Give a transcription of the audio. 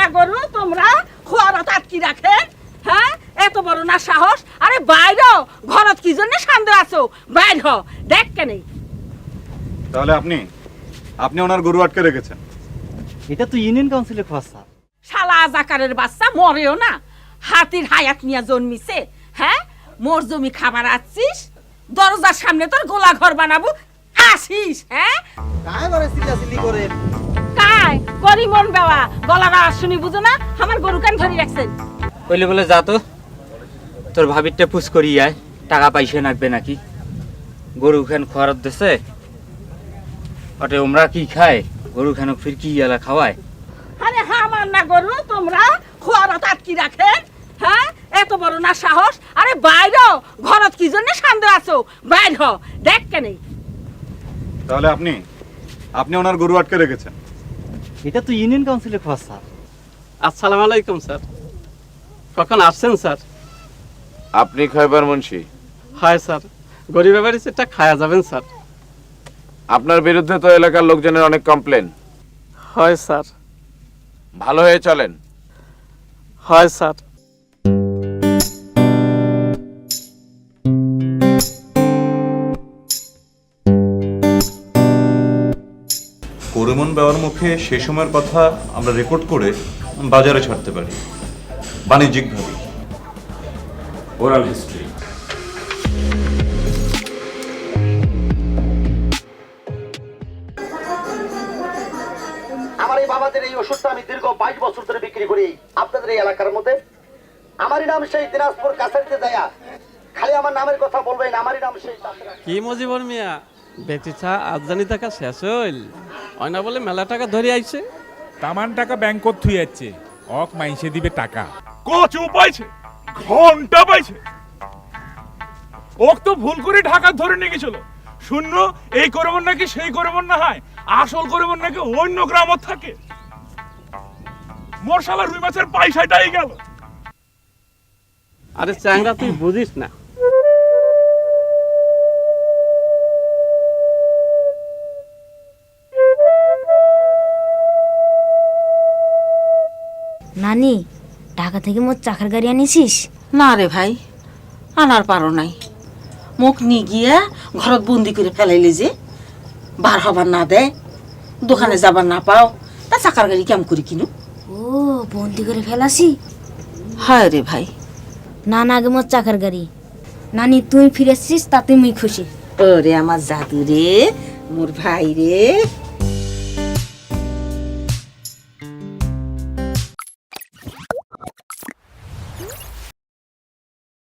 না গরু তোমরা খোয়ারা তাতকি রাখে। হ্যাঁ? এত বড় না সাহস। আরে বাইর ঘরত কি জন্য সান্দে আছো? বাইর হ দেখ কেনে। তাহলে আপনি আপনি ওনার গরু আটকে রেখেছেন। এটা তো ইউনিয়ন কাউন্সিলের স্যার। শালা আজাকারের বাচ্চা মরেও না। হাতির হায়াত নিয়ে জন্মিছে। হ্যাঁ? মোর জমি খাবার আছিস। দরজার সামনে তোর গোলা ঘর বানাবো। আসিস হ্যাঁ? কায় চিল্লাচিল্লি করেন কাই করি? মন বাবা গলার আওয়াজ শুনি বুঝো না? আমার গরু কান ধরি রাখছেন। কইলে বলে যা তো। তোর ভাবিরটা পুষ করি আয়। টাকা পাইছে নাকবে নাকি? গরু খান খরচ দেছে। ওটে ওমরা কি খায়? গরু খান ফির কি এলা খাওয়ায়? আরে হামার না গরু তোমরা খোয়ারা তাতকি রাখে হ্যাঁ এত বড় না সাহস। আরে বাইর ঘরত কি জন্য সান্দে আছো? বাইর হ দেখ কেনে। তাহলে আপনি আপনি ওনার গরু আটকে রেখেছেন। এটা তো ইউনিয়ন কাউন্সিলের খোঁজ স্যার। আসসালামু আলাইকুম স্যার। কখন আসছেন স্যার? আপনি খয়বার মুন্সি? হয় স্যার। গরিব বাড়ি সেটা খায়া যাবেন স্যার। আপনার বিরুদ্ধে তো এলাকার লোকজনের অনেক কমপ্লেন হয় স্যার। ভালো হয়ে চলেন। হয় স্যার। করিমন বেওয়ার মুখে সে সময়ের কথা আমরা রেকর্ড করে বাজারে ছাড়তে পারি। বাণিজ্যিকভাবে। ওরাল হিস্ট্রি আমার এই বাবাদের এই ওষুধটা আমি দীর্ঘ বাইশ বছর ধরে বিক্রি করি। আপনাদের এই এলাকার মধ্যে? আমারই নাম সেই দিনাজপুর কাছারিতে দেয়া। খালি আমার নামের কথা বলবেন আমারই নাম সেই কি মজিবর মিয়া? বেটি চা আজজানি টাকা শেষ হইল। অয়না বলে মেলা টাকা ধরে আইছে। তামান টাকা ব্যাংকত থুই যাচ্ছে অক মাইসে দিবে টাকা। কচু পাইছে ঘণ্টা পাইছে। ওক তো ভুল করে ঢাকা ধরে নিয়ে গেছিল। শূন্য এই করবন নাকি সেই করবন না হয়। আসল করবন নাকি অন্য গ্রামত থাকে। মশালা রুই মাছের পয়সাটাই গেল। আরে চ্যাংরা তুই বুঝিস না। নানি ঢাকা থেকে মোট চাকার গাড়ি আনিছিস? না রে ভাই আনার পারো নাই। মুখ নি গিয়া ঘরত বন্দি করে ফেলাইলে যে বার হবার না দেয় দোকানে যাবার না পাও তা চাকার গাড়ি কেমন করে কিনু? ও বন্দি করে ফেলাসি? হায় রে ভাই। না না আগে মোট চাকার গাড়ি। নানি তুই ফিরেছিস তাতে মুই খুশি। ওরে আমার জাদু রে মোর ভাই রে।